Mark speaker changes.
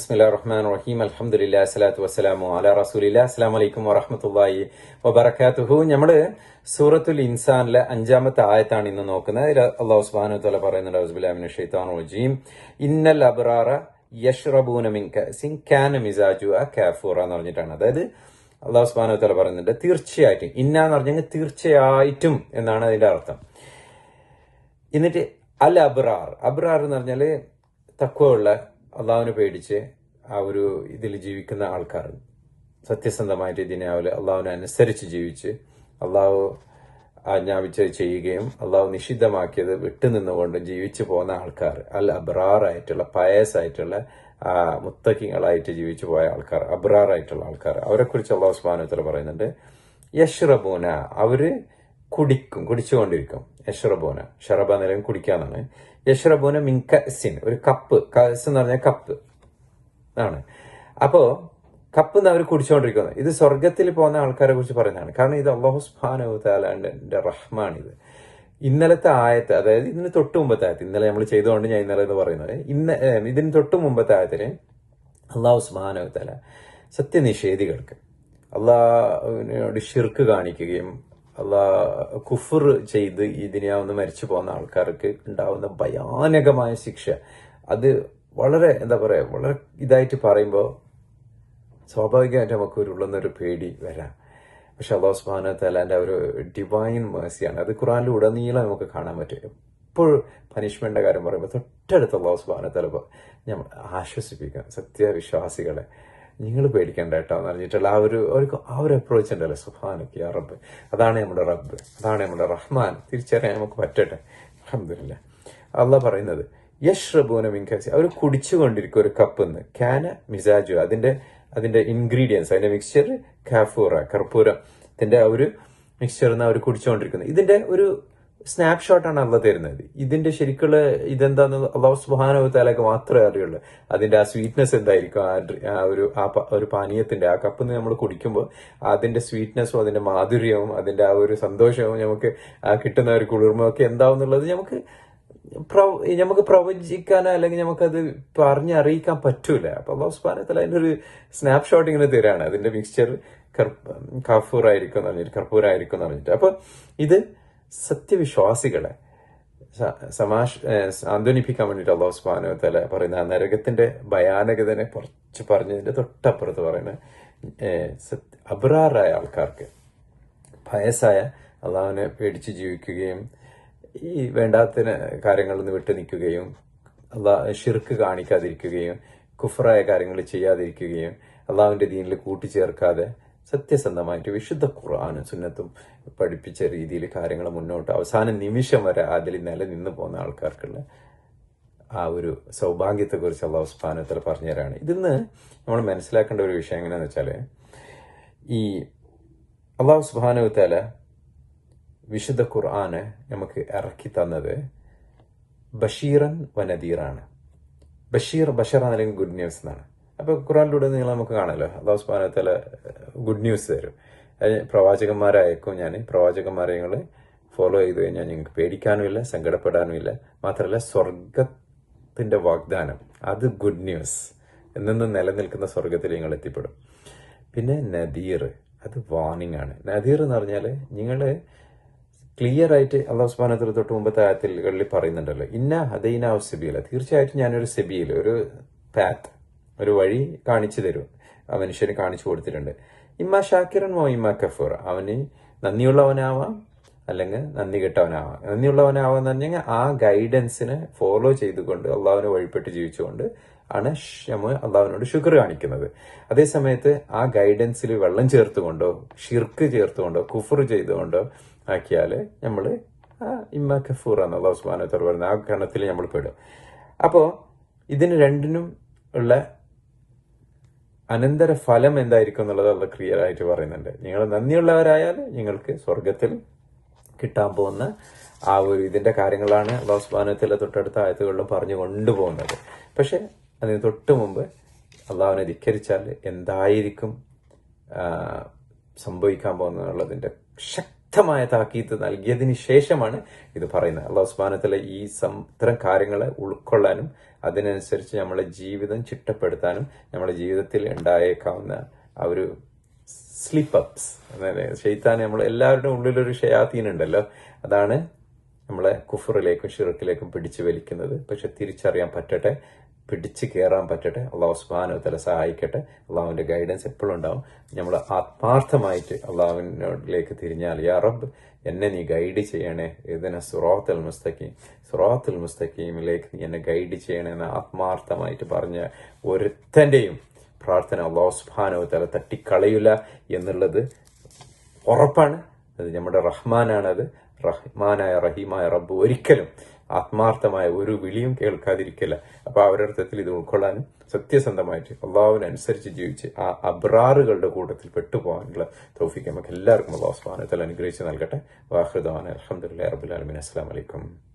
Speaker 1: ബിസ്മില്ലാ റഹ്മാൻ റഹീം വസ്സലാമു അല റസൂലില്ലാ അസ്സാം അലൈക്കും വറഹ്മത്തുള്ളാഹി വബറകാതുഹു. നമ്മൾ സൂറത്തുൽ ഇൻസാനിലെ അഞ്ചാമത്തെ ആയത്താണ് ഇന്ന് നോക്കുന്നത്. അള്ളാഹു സുബാനു തല പറയുന്നുണ്ട് ഹസ്ബുലാമിൻ റജീം. ഇന്നൽ അബ്രാറ യഷ്റബൂന മിൻ കഅസിൻ കാന മിസാജു കാഫൂറ എന്ന് പറഞ്ഞിട്ടാണ്. അതായത് അള്ളാഹു സുബാനു തല പറയുന്നുണ്ട് തീർച്ചയായിട്ടും ഇന്ന എന്ന് പറഞ്ഞെങ്കിൽ തീർച്ചയായിട്ടും എന്നാണ് അതിന്റെ അർത്ഥം. എന്നിട്ട് അൽ അബ്രാർ അബ്രാർ എന്ന് പറഞ്ഞാൽ തക്കുവയുള്ള അള്ളാഹുവിനെ പേടിച്ച് ആ ഒരു ഇതിൽ ജീവിക്കുന്ന ആൾക്കാർ സത്യസന്ധമായിട്ട് ഇതിനെ അവർ അള്ളാഹുവിനെ അനുസരിച്ച് ജീവിച്ച് അള്ളാഹു ആജ്ഞാപിച്ചത് ചെയ്യുകയും അള്ളാഹു നിഷിദ്ധമാക്കിയത് വിട്ടുനിന്നുകൊണ്ട് ജീവിച്ചു പോകുന്ന ആൾക്കാർ അൽ അബ്രാറായിട്ടുള്ള പയസായിട്ടുള്ള മുത്തക്കിങ്ങളായിട്ട് ജീവിച്ചു പോയ ആൾക്കാർ അബ്രാറായിട്ടുള്ള ആൾക്കാർ. അവരെക്കുറിച്ച് അള്ളാഹു സുബാനുത്തല പറയുന്നുണ്ട് യഷ്റബൂന അവർ കുടിക്കും കുടിച്ചുകൊണ്ടിരിക്കും. യഷ്റബൂന ഷറബ നിലയും കുടിക്കാന്നാണ്. മിൻ മിൻകസിൻ ഒരു കപ്പ് കസ് എന്ന് പറഞ്ഞാൽ കപ്പ്. ആണ്. അപ്പോ കപ്പ് എന്ന് അവർ കുടിച്ചുകൊണ്ടിരിക്കുന്നത് ഇത് സ്വർഗത്തിൽ പോകുന്ന ആൾക്കാരെ കുറിച്ച് പറയുന്നതാണ്. കാരണം ഇത് അള്ളാഹു സുബാനു താലാന്റെ ഇത് ഇന്നലത്തെ ആയത്ത് അതായത് ഇതിന് തൊട്ട് മുമ്പത്തെ ആയത്ത് ഇന്നലെ നമ്മൾ ചെയ്തുകൊണ്ട് ഞാൻ ഇന്നലെ എന്ന് പറയുന്നത് ഇന്ന് ഇതിന് തൊട്ട് മുമ്പത്തെ ആയത്തിന് അള്ളാഹു സുബാനു താല സത്യനിഷേധികൾക്ക് അള്ളാഹുവിനോട് ഷിർക്ക് കാണിക്കുകയും അള്ളാഹ് കുഫർ ചെയ്ത് ഈ ദുനിയാവുന്ന മരിച്ചു പോകുന്ന ആൾക്കാർക്ക് ഉണ്ടാവുന്ന ഭയാനകമായ ശിക്ഷ. അത് വളരെ എന്താ പറയാ വളരെ ഇതായിട്ട് പറയുമ്പോൾ സ്വാഭാവികമായിട്ട് നമുക്ക് ഒരു ഉള്ളുന്നൊരു പേടി വരാം. പക്ഷെ അള്ളാഹു സുബാന തലാന്റെ ഒരു ഡിവൈൻ മേഴ്സിയാണ് അത് ഖുറാനിൽ ഉടനീളം നമുക്ക് കാണാൻ പറ്റും. എപ്പോഴും പനിഷ്മെന്റിന്റെ കാര്യം പറയുമ്പോൾ തൊട്ടടുത്ത് അള്ളാഹു സുബാന തല നമ്മൾ ആശ്വസിപ്പിക്കാം സത്യവിശ്വാസികളെ. നിങ്ങൾ പേടിക്കണ്ട കേട്ടോ എന്ന് പറഞ്ഞിട്ടുള്ള ആ ഒരു ആ ഒരു അപ്രോച്ച് ഉണ്ടല്ലോ. സുഹാനൊക്കെ ആ റബ്ബ്. അതാണ് നമ്മുടെ റബ്ബ്. അതാണ് നമ്മുടെ റഹ്മാൻ. തിരിച്ചറിയാൻ നമുക്ക് പറ്റട്ടെ. അഹമ്മദില്ല അള്ള പറയുന്നത് യഷ്റബൂന മിൻകാസി അവർ കുടിച്ചുകൊണ്ടിരിക്കും ഒരു കപ്പ് എന്ന് കാന മിസാജു. അതിന്റെ അതിന്റെ ഇൻഗ്രീഡിയൻസ് അതിന്റെ മിക്സ്ചർ കാഫൂറ കർപ്പൂരത്തിന്റെ ആ ഒരു മിക്സ്ചർ എന്ന് അവർ കുടിച്ചുകൊണ്ടിരിക്കുന്നത് ഇതിന്റെ ഒരു സ്നാപ്ഷോട്ടാണ് അള്ള തരുന്നത്. ഇതിന്റെ ശരിക്കുള്ള ഇതെന്താന്ന് അള്ളാഹു സുബാനോ താലൊക്കെ മാത്രമേ അറിയുള്ളൂ. അതിന്റെ ആ സ്വീറ്റ്നെസ് എന്തായിരിക്കും? ആ ഒരു ആ ഒരു പാനീയത്തിന്റെ ആ കപ്പ് നമ്മൾ കുടിക്കുമ്പോൾ അതിന്റെ സ്വീറ്റ്നെസ്സും അതിന്റെ മാധുര്യവും അതിന്റെ ആ ഒരു സന്തോഷവും നമുക്ക് ആ കിട്ടുന്ന ഒരു കുളിർമ ഒക്കെ എന്താവുന്നുള്ളത് നമുക്ക് നമുക്ക് പ്രവചിക്കാനോ അല്ലെങ്കിൽ നമുക്കത് പറഞ്ഞ് അറിയിക്കാൻ പറ്റൂല. അപ്പൊ അള്ളാഹു സുബാനത്തിൽ അതിന്റെ ഒരു സ്നാപ്ഷോട്ട് ഇങ്ങനെ തരാണ്. അതിന്റെ മിക്സ്ചർ കർപ്പൂർ ആയിരിക്കും എന്ന് പറഞ്ഞിട്ട് കർപ്പൂർ ആയിരിക്കും എന്ന് പറഞ്ഞിട്ട്. അപ്പൊ ഇത് സത്യവിശ്വാസികളെ സമാഷ് സാന്ത്വനിപ്പിക്കാൻ വേണ്ടിയിട്ട് അള്ളാഹു സുബാനോ തല പറയുന്ന ആ നരകത്തിന്റെ ഭയാനകതനെ കുറച്ച് പറഞ്ഞതിന്റെ തൊട്ടപ്പുറത്ത് പറയുന്ന അബ്രാറായ ആൾക്കാർക്ക് ഭയസായ അള്ളാഹുവിനെ പേടിച്ച് ജീവിക്കുകയും ഈ വേണ്ടാത്ത കാര്യങ്ങളിൽ നിന്ന് വിട്ടു നിൽക്കുകയും അള്ളാഹ് ഷിർക്ക് കാണിക്കാതിരിക്കുകയും കുഫറായ കാര്യങ്ങൾ ചെയ്യാതിരിക്കുകയും അള്ളാഹുവിന്റെ ദീനിൽ കൂട്ടിച്ചേർക്കാതെ സത്യസന്ധമായിട്ട് വിശുദ്ധ ഖുർആാനും സുന്നത്തും പഠിപ്പിച്ച രീതിയിൽ കാര്യങ്ങൾ മുന്നോട്ട് അവസാന നിമിഷം വരെ അതിൽ നിലനിന്ന് പോകുന്ന ആൾക്കാർക്കുള്ള ആ ഒരു സൗഭാഗ്യത്തെക്കുറിച്ച് അള്ളാഹു സ്പാനത്തിൽ പറഞ്ഞുതരാണ്. ഇതിന്ന് നമ്മൾ മനസ്സിലാക്കേണ്ട ഒരു വിഷയം എങ്ങനെയാന്ന് വെച്ചാൽ ഈ അള്ളാഹു സുബാനുത്താല വിശുദ്ധ ഖുർആന് നമുക്ക് ഇറക്കി തന്നത് ബഷീറൻ വനദീറാണ് ബഷീർ ബഷർ അല്ലെങ്കിൽ ഗുഡ് ന്യൂസ് എന്നാണ്. അപ്പൊ ഖുറാനിലൂടെ നിങ്ങൾ നമുക്ക് കാണാമല്ലോ അള്ളാഹു സുബാനത്തല ഗുഡ് ന്യൂസ് തരും. പ്രവാചകന്മാരെ അയക്കും ഞാൻ പ്രവാചകന്മാരെ നിങ്ങൾ ഫോളോ ചെയ്ത് കഴിഞ്ഞാൽ നിങ്ങൾക്ക് പേടിക്കാനുമില്ല സങ്കടപ്പെടാനുമില്ല. മാത്രമല്ല സ്വർഗത്തിന്റെ വാഗ്ദാനം അത് ഗുഡ് ന്യൂസ് എന്നും നിലനിൽക്കുന്ന സ്വർഗത്തിൽ നിങ്ങൾ എത്തിപ്പെടും. പിന്നെ നദീർ അത് വാർണിംഗ് ആണ്. നദീർ എന്ന് പറഞ്ഞാൽ നിങ്ങൾ ക്ലിയർ ആയിട്ട് അള്ളാഹു സുബാനത്തിൽ തൊട്ട് മുമ്പത്തെ ആയത്തിൽ പറയുന്നുണ്ടല്ലോ ഇന്ന ഹദൈന സെബിയില്ല തീർച്ചയായിട്ടും ഞാനൊരു സെബിയിൽ ഒരു പാത്ത് ഒരു വഴി കാണിച്ചു തരും. ആ മനുഷ്യന് കാണിച്ചു കൊടുത്തിട്ടുണ്ട്. ഇമ്മ ഷാക്കിറൻ മോ ഇമ്മ കഫൂർ. അവന് നന്ദിയുള്ളവനാവാം അല്ലെങ്കിൽ നന്ദി കെട്ടവനാവാം. നന്ദിയുള്ളവനാവാന്ന് പറഞ്ഞാൽ ആ ഗൈഡൻസിനെ ഫോളോ ചെയ്തുകൊണ്ട് അള്ളാഹുവിനെ വഴിപ്പെട്ട് ജീവിച്ചുകൊണ്ട് ആണ് ക്ഷമ അള്ളാഹുവിനോട് ഷുഗർ കാണിക്കുന്നത്. അതേസമയത്ത് ആ ഗൈഡൻസിൽ വെള്ളം ചേർത്തുകൊണ്ടോ ഷിർക്ക് ചേർത്തുകൊണ്ടോ കുഫർ ചെയ്തുകൊണ്ടോ ആക്കിയാൽ നമ്മൾ ഇമ്മ കഫൂർ എന്ന് അള്ളാഹു സുബാനത്തോട് പറയുന്നത് ആ ഗണത്തിൽ നമ്മൾ പെടും. അപ്പോൾ ഇതിന് രണ്ടിനും ഉള്ള അനന്തര ഫലം എന്തായിരിക്കും എന്നുള്ളത് അത് ക്ലിയർ ആയിട്ട് പറയുന്നുണ്ട്. നിങ്ങൾ നന്ദിയുള്ളവരായാൽ നിങ്ങൾക്ക് സ്വർഗത്തിൽ കിട്ടാൻ പോകുന്ന ആ ഒരു ഇതിന്റെ കാര്യങ്ങളാണ് അള്ളാഹു സുബാനത്തിലെ തൊട്ടടുത്ത ആയത്തുകളിലും പറഞ്ഞു കൊണ്ടുപോകുന്നത്. പക്ഷെ അതിന് തൊട്ട് മുമ്പ് അള്ളാഹുവിനെ ധിക്കരിച്ചാൽ എന്തായിരിക്കും സംഭവിക്കാൻ സംഭവിക്കാൻ പോകുന്നതിന്റെ ശക്തമായ താക്കീത്ത് നൽകിയതിന് ശേഷമാണ് ഇത് പറയുന്നത്. അള്ളാഹു സുബാനത്തിലെ ഈ ഇത്തരം കാര്യങ്ങളെ ഉൾക്കൊള്ളാനും അതിനനുസരിച്ച് നമ്മളെ ജീവിതം ചിട്ടപ്പെടുത്താനും നമ്മുടെ ജീവിതത്തിൽ ഉണ്ടായേക്കാവുന്ന ആ ഒരു സ്ലിപ്പ് അപ്സ് ഷെയ്ത്താൻ നമ്മൾ എല്ലാവരുടെ ഉള്ളിലൊരു ഷയാത്തീൻ ഉണ്ടല്ലോ അതാണ് നമ്മളെ കുഫറിലേക്കും ഷിറക്കിലേക്കും പിടിച്ചു വലിക്കുന്നത്. പക്ഷെ തിരിച്ചറിയാൻ പറ്റട്ടെ പിടിച്ചു കയറാൻ പറ്റട്ടെ. അള്ളാഹു സുബാനോ തല സഹായിക്കട്ടെ. അള്ളാഹുവിന്റെ ഗൈഡൻസ് എപ്പോഴും ഉണ്ടാവും. നമ്മൾ ആത്മാർത്ഥമായിട്ട് അള്ളാഹുവിനോടിലേക്ക് തിരിഞ്ഞാൽ യാ റബ്ബ് എന്നെ നീ ഗൈഡ് ചെയ്യണേ. ഇതിനെ സുറാത്തുൽ മുസ്തഖീം. സുറാത്തുൽ മുസ്തഖീമിലേക്ക് നീ എന്നെ ഗൈഡ് ചെയ്യണേ എന്ന് ആത്മാർത്ഥമായിട്ട് പറഞ്ഞ ഒരുത്തന്റെയും പ്രാർത്ഥന അള്ളാഹു സുബാനോ തല തട്ടിക്കളയില്ല എന്നുള്ളത് ഉറപ്പാണ്. അത് നമ്മുടെ റഹ്മാനാണ് അത് റഹ്മാനായ റഹീമായ റബ്ബ് ഒരിക്കലും ആത്മാർത്ഥമായ ഒരു വിളിയും കേൾക്കാതിരിക്കില്ല. അപ്പോൾ അവരർത്ഥത്തിൽ ഇത് ഉൾക്കൊള്ളാനും സത്യസന്ധമായിട്ട് അള്ളാഹുവിനനുസരിച്ച് ജീവിച്ച് ആ അബ്രാറുകളുടെ കൂട്ടത്തിൽ പെട്ടുപോകാനുള്ള തൗഫിക്ക് നമുക്ക് എല്ലാവർക്കും അള്ളാഹു സ്വാനത്തിൽ അനുഗ്രഹിച്ച് നൽകട്ടെ. വാഹൃദാൻ അലഹമുല്ലാ റബുലാലമിൻ അസ്സാം വലൈക്കും